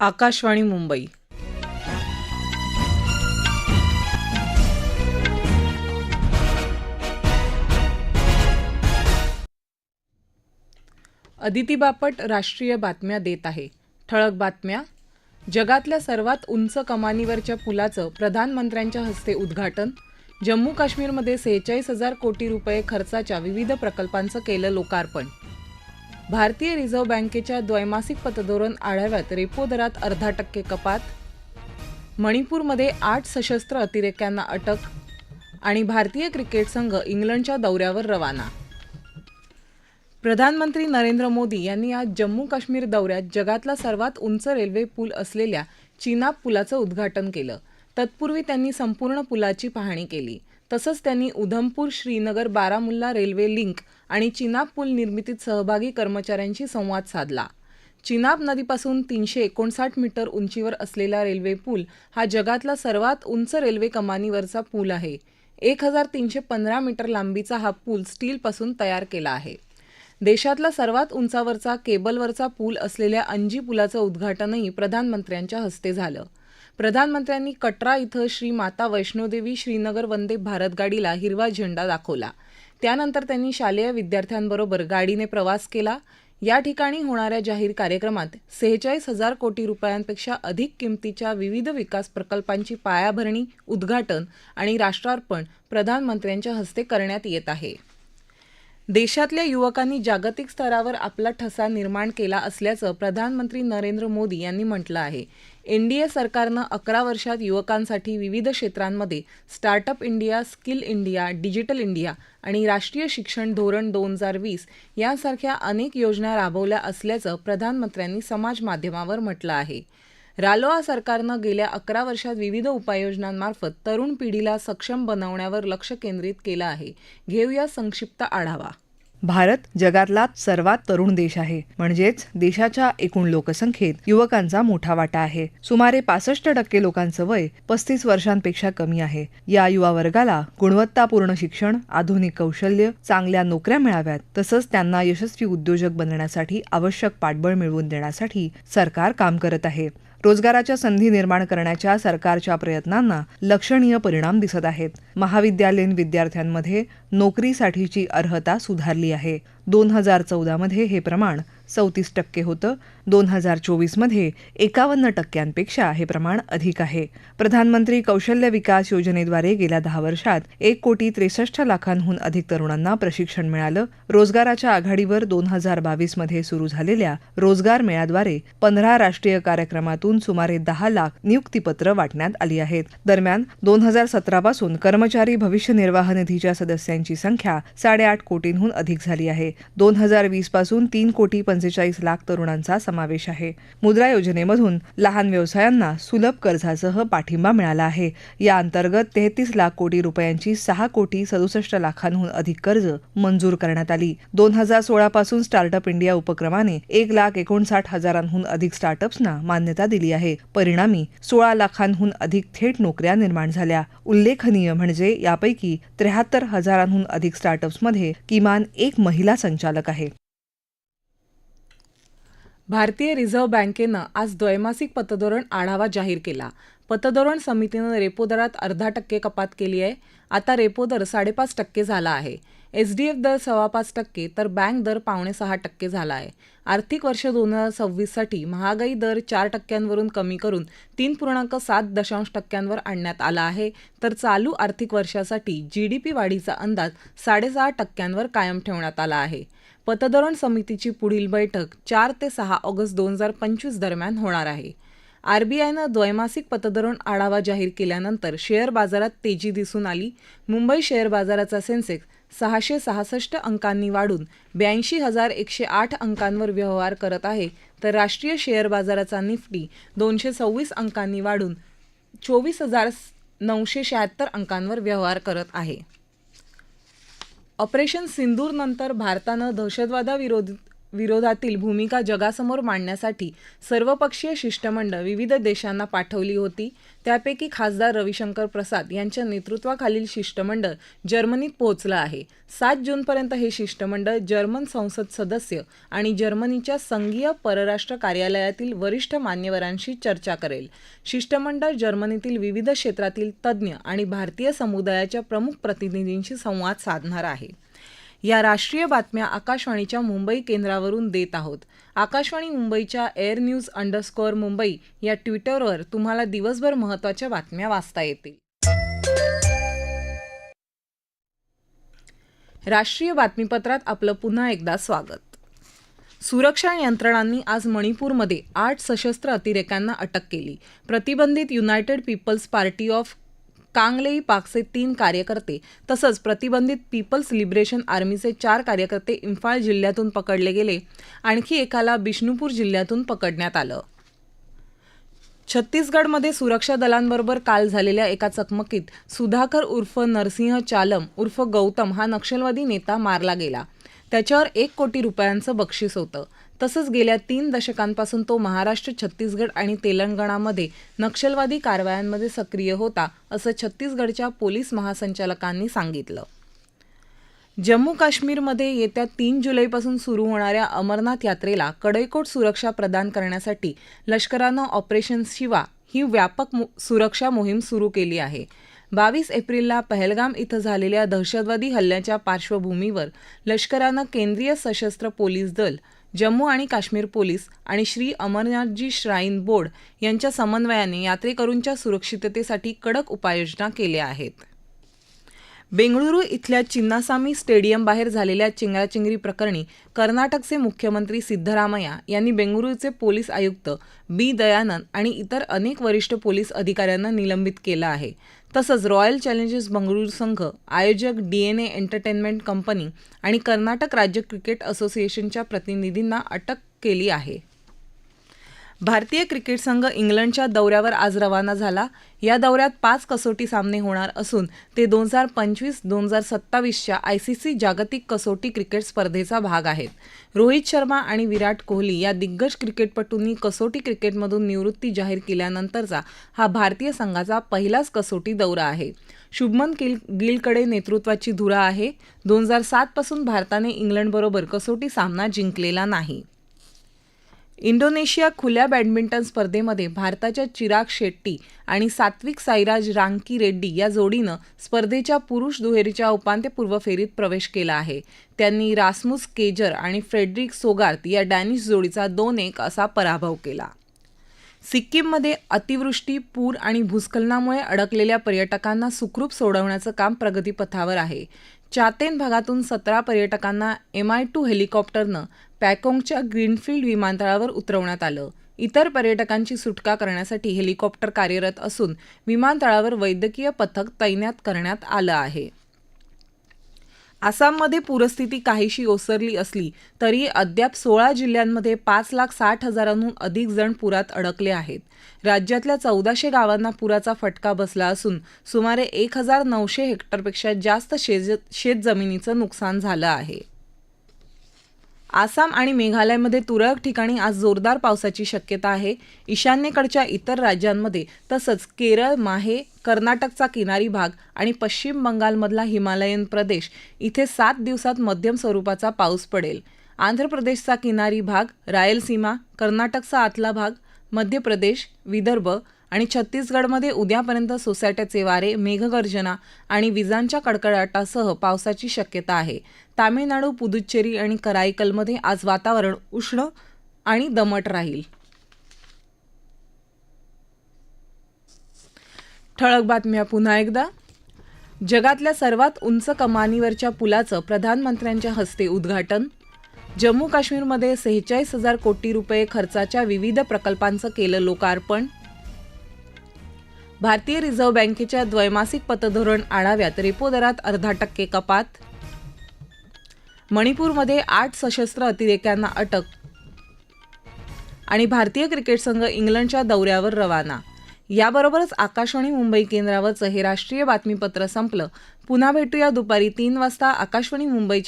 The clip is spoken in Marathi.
आकाशवाणी मुंबई. अदिती बापट राष्ट्रीय बातम्या देत आहे. ठळक बातम्या. जगातल्या सर्वात उंच कमानीवरच्या पुलाचं प्रधानमंत्र्यांच्या हस्ते उद्घाटन. जम्मू काश्मीरमध्ये सेहेचाळीस हजार कोटी रुपये खर्चाच्या विविध प्रकल्पांचं केलं लोकार्पण. भारतीय रिझर्व्ह बँकेच्या द्वैमासिक पतधोरण आढाव्यात रेपो दरात अर्धा टक्के कपात मणिपूरमध्ये आठ सशस्त्र अतिरेक्यांना अटक आणि भारतीय क्रिकेट संघ इंग्लंडच्या दौऱ्यावर रवाना. प्रधानमंत्री नरेंद्र मोदी यांनी आज जम्मू काश्मीर दौऱ्यात जगातला सर्वात उंच रेल्वे पूल असलेल्या चिनाब पुलाचं उद्घाटन केलं. तत्पूर्वी त्यांनी संपूर्ण पुलाची पाहणी केली. तसंच त्यांनी उधमपूर श्रीनगर बारामुल्ला रेल्वे लिंक आणि चिनाब पूल निर्मितीत सहभागी कर्मचाऱ्यांशी संवाद साधला. चिनाब नदीपासून तीनशे एकोणसाठ मीटर उंचीवर असलेला रेल्वे पूल हा जगातला सर्वात उंच रेल्वे कमानीवरचा पूल आहे. एक हजार तीनशे पंधरा मीटर लांबीचा हा पूल स्टीलपासून तयार केला आहे. देशातला सर्वात उंचावरचा केबलवरचा पूल असलेल्या अंजी पुलाचं उद्घाटनही प्रधानमंत्र्यांच्या हस्ते झालं. प्रधानमंत्र्यांनी कटरा इथं श्री माता वैष्णोदेवी श्रीनगर वंदे भारत गाडीला हिरवा झेंडा दाखवला. त्यानंतर त्यांनी शालेय विद्यार्थ्यांबरोबर गाडीने प्रवास केला. या ठिकाणी होणाऱ्या जाहीर कार्यक्रमात सेहेचाळीस हजार कोटी रुपयांपेक्षा अधिक किमतीच्या विविध विकास प्रकल्पांची पायाभरणी उद्घाटन आणि राष्ट्रार्पण प्रधानमंत्र्यांच्या हस्ते करण्यात येत आहे. देशातल्या युवकांनी जागतिक स्तरावर आपला ठसा निर्माण केला असल्याचं प्रधानमंत्री नरेंद्र मोदी यांनी म्हटलं आहे. एनडीए सरकारनं अकरा वर्षात युवकांसाठी विविध क्षेत्रांमध्ये startup India skill India digital India आणि राष्ट्रीय शिक्षण धोरण दोन हजार वीस यांसारख्या अनेक योजना राबवल्या असल्याचं प्रधानमंत्र्यांनी समाज माध्यमावर म्हटलं आहे. रालोआ सरकारनं गेल्या अकरा वर्षात विविध उपाययोजनांमार्फत तरुण पिढीला सक्षम बनवण्यावर लक्ष केंद्रित केलं आहे. घेऊया संक्षिप्त आढावा. भारत जगातला सर्वात तरुण देश आहे. म्हणजेच देशाच्या एकूण लोकसंख्येत युवकांचा मोठा वाटा आहे. सुमारे पासष्ट टक्के लोकांचं वय पस्तीस वर्षांपेक्षा कमी आहे. या युवा वर्गाला गुणवत्तापूर्ण शिक्षण आधुनिक कौशल्य चांगल्या नोकऱ्या मिळाव्यात तसंच त्यांना यशस्वी उद्योजक बनण्यासाठी आवश्यक पाठबळ मिळवून देण्यासाठी सरकार काम करत आहे. रोजगाराच्या संधी निर्माण करण्याच्या सरकारच्या प्रयत्नांना लक्षणीय परिणाम दिसत आहेत. महाविद्यालयीन विद्यार्थ्यांमध्ये नोकरीसाठीची अर्हता सुधारली आहे. दोन हजार चौदामध्ये हे प्रमाण चौतीस टक्के होतं. दोन हजार चोवीसमध्ये एकावन्न टक्क्यांपेक्षा हे प्रमाण अधिक आहे. प्रधानमंत्री कौशल्य विकास योजनेद्वारे गेल्या दहा वर्षात एक कोटी त्रेसष्ट लाखांहून अधिक तरुणांना प्रशिक्षण मिळालं. रोजगाराच्या आघाडीवर दोन हजार बावीसमध्ये सुरू झालेल्या रोजगार मेळ्याद्वारे पंधरा राष्ट्रीय कार्यक्रमातून सुमारे दहा लाख नियुक्तीपत्र वाटण्यात आली आहेत. दरम्यान दोन हजार सतरापासून कर्मचारी भविष्य निर्वाह निधीच्या सदस्यांची संख्या साडेआठ कोटींहून अधिक झाली आहे. दोन हजार वीसपासून तीन कोटी पंचेचाळीस लाख तरुणांचा समावेश आहे. मुद्रा योजनेमधून लहान व्यवसायांना सुलभ कर्जासह पाठिंबा मिळाला आहे. या अंतर्गत तेहतीस लाख कोटी रुपयांची सहा कोटी सदुसष्ट लाखांहून अधिक कर्ज मंजूर करण्यात आली. दोन हजार सोळा पासून स्टार्टअप इंडिया उपक्रमाने एक लाख एकोणसाठ हजारांहून अधिक स्टार्टअप्सना मान्यता दिली आहे. परिणामी सोळा लाखांहून अधिक थेट नोकऱ्या निर्माण झाल्या. उल्लेखनीय म्हणजे यापैकी त्र्याहत्तर हजारांहून अधिक स्टार्टअप्समध्ये किमान एक महिला संचालक आहे. भारतीय रिझर्व्ह बँकेनं आज द्वैमासिक पतधोरण आढावा जाहीर केला. पतधोरण समितीनं रेपो दरात अर्धा टक्के कपात केली आहे. आता रेपो दर साडेपाच टक्के झाला आहे. एच डी एफ दर सव्वा पाच टक्के तर बँक दर पावणे सहा टक्के झाला आहे. आर्थिक वर्ष दोन हजार सव्वीससाठी महागाई दर चार टक्क्यांवरून कमी करून तीन पूर्णांक सात दशांश टक्क्यांवर आणण्यात आला आहे. तर चालू आर्थिक वर्षासाठी जी डी पी वाढीचा अंदाज साडेसहा टक्क्यांवर कायम ठेवण्यात आला आहे. पतधोरण समितीची पुढील बैठक चार ते सहा ऑगस्ट दोन हजार पंचवीस दरम्यान होणार आहे. आरबीआयनं द्वैमासिक पतधोरण आढावा जाहीर केल्यानंतर शेअर बाजारात तेजी दिसून आली. मुंबई शेअर बाजाराचा सेन्सेक्स सहाशे सहासष्ट अंकांनी वाढून ब्याऐंशी हजार एकशे आठ अंकांवर व्यवहार करत आहे तर राष्ट्रीय शेअर बाजाराचा निफ्टी दोनशे सव्वीस अंकांनी वाढून चोवीस हजार नऊशे शहात्तर अंकांवर व्यवहार करत आहे. ऑपरेशन सिंदूरनंतर भारतानं दहशतवादाविरोधी विरोधातील भूमिका जगासमोर मांडण्यासाठी सर्वपक्षीय शिष्टमंडळ विविध देशांना पाठवली होती. त्यापैकी खासदार रविशंकर प्रसाद यांच्या नेतृत्वाखालील शिष्टमंडळ जर्मनीत पोहोचलं आहे. सात जूनपर्यंत हे शिष्टमंडळ जर्मन संसद सदस्य आणि जर्मनीच्या संघीय परराष्ट्र कार्यालयातील वरिष्ठ मान्यवरांशी चर्चा करेल. शिष्टमंडळ जर्मनीतील विविध क्षेत्रातील तज्ज्ञ आणि भारतीय समुदायाच्या प्रमुख प्रतिनिधींशी संवाद साधणार आहे. या राष्ट्रीय बातम्या आकाशवाणीच्या मुंबई केंद्रावरून देत आहोत. आकाशवाणी मुंबईच्या एअर न्यूज अंडरस्कोअर मुंबई या ट्विटरवर तुम्हाला दिवसभर महत्त्वाच्या बातम्या वाचता येतील. राष्ट्रीय बातमीपत्रात आपलं पुन्हा एकदा स्वागत. सुरक्षा यंत्रणांनी आज मणिपूरमध्ये आठ सशस्त्र अतिरेक्यांना अटक केली. प्रतिबंधित युनायटेड पीपल्स पार्टी ऑफ कांगलेई पाकचे तीन कार्यकर्ते तसंच प्रतिबंधित पीपल्स लिबरेशन आर्मीचे चार कार्यकर्ते इम्फाळ जिल्ह्यातून पकडले गेले. आणखी एकाला बिष्णुपूर जिल्ह्यातून पकडण्यात आलं. छत्तीसगडमध्ये सुरक्षा दलांबरोबर काल झालेल्या एका चकमकीत सुधाकर उर्फ नरसिंह चालम उर्फ गौतम हा नक्षलवादी नेता मारला गेला. त्याच्यावर एक कोटी रुपयांचं बक्षीस होतं. तसंच गेल्या तीन दशकांपासून तो महाराष्ट्र छत्तीसगड आणि तेलंगणामध्ये नक्षलवादी कारवायांमध्ये सक्रिय होता असं छत्तीसगडच्या पोलीस महासंचालकांनी सांगितलं. जम्मू काश्मीरमध्ये येत्या तीन जुलैपासून सुरू होणाऱ्या अमरनाथ यात्रेला कडेकोट सुरक्षा प्रदान करण्यासाठी लष्करानं ऑपरेशन शिवा ही व्यापक सुरक्षा मोहीम सुरू केली आहे. बावीस एप्रिलला पहलगाम इथं झालेल्या दहशतवादी हल्ल्याच्या पार्श्वभूमीवर लष्करानं केंद्रीय सशस्त्र पोलीस दल जम्मू आणि काश्मीर पोलीस आणि श्री अमरनाथजी श्राईन बोर्ड यांच्या समन्वयाने यात्रेकरूंच्या सुरक्षिततेसाठी कडक उपाययोजना केल्या आहेत. बेंगळुरू इथल्या चिन्नासामी स्टेडियम बाहेर झालेल्या चिंगराचिंगरी प्रकरणी कर्नाटकचे मुख्यमंत्री सिद्धरामय्या यांनी बेंगळुरूचे पोलीस आयुक्त बी दयानंद आणि इतर अनेक वरिष्ठ पोलीस अधिकाऱ्यांना निलंबित केलं आहे. तसंच रॉयल चॅलेंजर्स बंगळूर संघ आयोजक D N A entertainment company आणि कर्नाटक राज्य क्रिकेट असोसिएशनच्या प्रतिनिधींना अटक केली आहे. भारतीय क्रिकेट संघ इंग्लंडच्या दौऱ्यावर आज रवाना झाला. या दौऱ्यात पाच कसोटी सामने होणार असून ते दोन हजार पंचवीस दोन हजार सत्तावीसच्या आय सी सी जागतिक कसोटी क्रिकेट स्पर्धेचा भाग आहेत. रोहित शर्मा आणि विराट कोहली या दिग्गज क्रिकेटपटूंनी कसोटी क्रिकेटमधून निवृत्ती जाहीर केल्यानंतरचा हा भारतीय संघाचा पहिलाच कसोटी दौरा आहे. शुभमन गिल गिलकडे नेतृत्वाची धुरा आहे. दोन हजार सातपासून भारताने इंग्लंडबरोबर कसोटी सामना जिंकलेला नाही. इंडोनेशिया खुल्या बॅडमिंटन स्पर्धेमध्ये भारताच्या चिराग शेट्टी आणि सात्विक साईराज रांकी रेड्डी या जोडीनं स्पर्धेच्या पुरुष दुहेरीच्या उपांत्यपूर्व फेरीत प्रवेश केला आहे. त्यांनी रासमुस केजर आणि फ्रेडरिक सोगार्त या डॅनिश जोडीचा दोन एक असा पराभव केला. सिक्कीममध्ये अतिवृष्टी पूर आणि भूस्खलनामुळे अडकलेल्या पर्यटकांना सुखरूप सोडवण्याचं काम प्रगतीपथावर आहे. चातेन भागातून सतरा पर्यटकांना एम आय टू हेलिकॉप्टरनं पॅकोंगच्या ग्रीनफील्ड विमानतळावर उतरवण्यात आलं. इतर पर्यटकांची सुटका करण्यासाठी हेलिकॉप्टर कार्यरत असून विमानतळावर वैद्यकीय पथक तैनात करण्यात आलं आहे. आसाममध्ये पूरस्थिती काहीशी ओसरली असली तरी अद्याप सोळा जिल्ह्यांमध्ये पाच लाख साठ हजारांहून अधिक जण पुरात अडकले आहेत. राज्यातल्या चौदाशे गावांना पुराचा फटका बसला असून सुमारे एक हजार नऊशे हेक्टरपेक्षा जास्त शेज शेतजमिनीचं नुकसान झालं आहे. आसाम आणि मेघालयमध्ये तुरळक ठिकाणी आज जोरदार पावसाची शक्यता आहे. ईशान्येकडच्या इतर राज्यांमध्ये तसंच केरळ माहे कर्नाटकचा किनारी भाग आणि पश्चिम बंगालमधला हिमालयन प्रदेश इथे सात दिवसात मध्यम स्वरूपाचा पाऊस पडेल. आंध्र प्रदेशचा किनारी भाग रायलसीमा कर्नाटकचा आतला भाग मध्य प्रदेश विदर्भ आणि छत्तीसगडमध्ये उद्यापर्यंत सोसाट्याचे वारे मेघगर्जना आणि विजांच्या कडकडाटासह पावसाची शक्यता आहे. तामिळनाडू पुदुच्चेरी आणि कराईकलमध्ये आज वातावरण उष्ण आणि दमट राहील. ठळक बातम्या पुन्हा एकदा. जगातल्या सर्वात उंच कमानीवरच्या पुलाचं प्रधानमंत्र्यांच्या हस्ते उद्घाटन. जम्मू काश्मीरमध्ये सेहेचाळीस हजार कोटी रुपये खर्चाच्या विविध प्रकल्पांचं केलं लोकार्पण. भारतीय रिझर्व्ह बँकेच्या द्वैमासिक पतधोरण आढाव्यात रेपो दरात अर्धा टक्के कपात. मणिपूरमध्ये आठ सशस्त्र अतिरेक्यांना अटक. आणि भारतीय क्रिकेट संघ इंग्लंडच्या दौऱ्यावर रवाना. याबरोबरच आकाशवाणी मुंबई केंद्रावरचं हे राष्ट्रीय बातमीपत्र संपलं. पुन्हा भेटूया दुपारी तीन वाजता आकाशवाणी मुंबईच्या